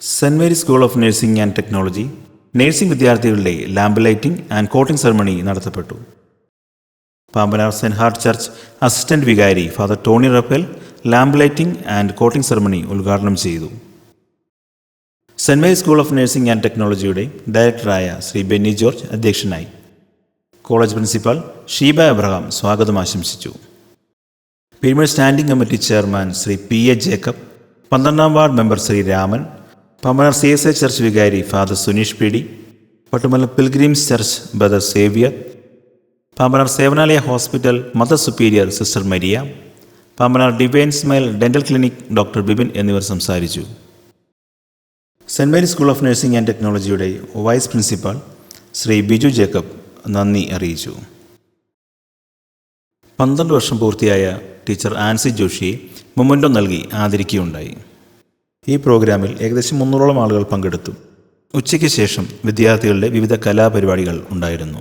Saint Mary school of nursing and technology nursing വിദ്യാർത്ഥികളുടെ lamp lighting and coating ceremony നടത്തപ്പെട്ടു. Pampanar saint heart church assistant വികാരി father Tony Raphael lamp lighting and coating ceremony ഉദ്ഘാടനം ചെയ്തു. Saint Mary school of nursing and ടെക്നോളജിയുടെ ഡയറക്ടറായ Shri Benny George അധ്യക്ഷനായി. College principal Sheeba Abraham സ്വാഗതം ആശംസിച്ചു. Peermade standing committee chairman Shri P A Jacob പന്ത്രണ്ടാം ward member Shri Raman Pampanar C S A church വികാരി father Suneesh P D Pattumala pilgrims church brother Xavier Pampanar Sevanalaya hospital mother superior sister Maria Pampanar divine smile dental clinic doctor Bibin എന്നിവർ സംസാരിച്ചു. Saint Mary school of nursing and ടെക്നോളജിയുടെ vice principal Shri Biju Jacob നന്ദി അറിയിച്ചു. പന്ത്രണ്ട് വർഷം പൂർത്തിയായ teacher Ancy ജോഷിയെ memento നൽകി ആദരിക്കുകയുണ്ടായി. ഈ പ്രോഗ്രാമിൽ ഏകദേശം മുന്നൂറോളം ആളുകൾ പങ്കെടുത്തു. ഉച്ചയ്ക്ക് ശേഷം വിദ്യാർത്ഥികളുടെ വിവിധ കലാപരിപാടികൾ ഉണ്ടായിരുന്നു.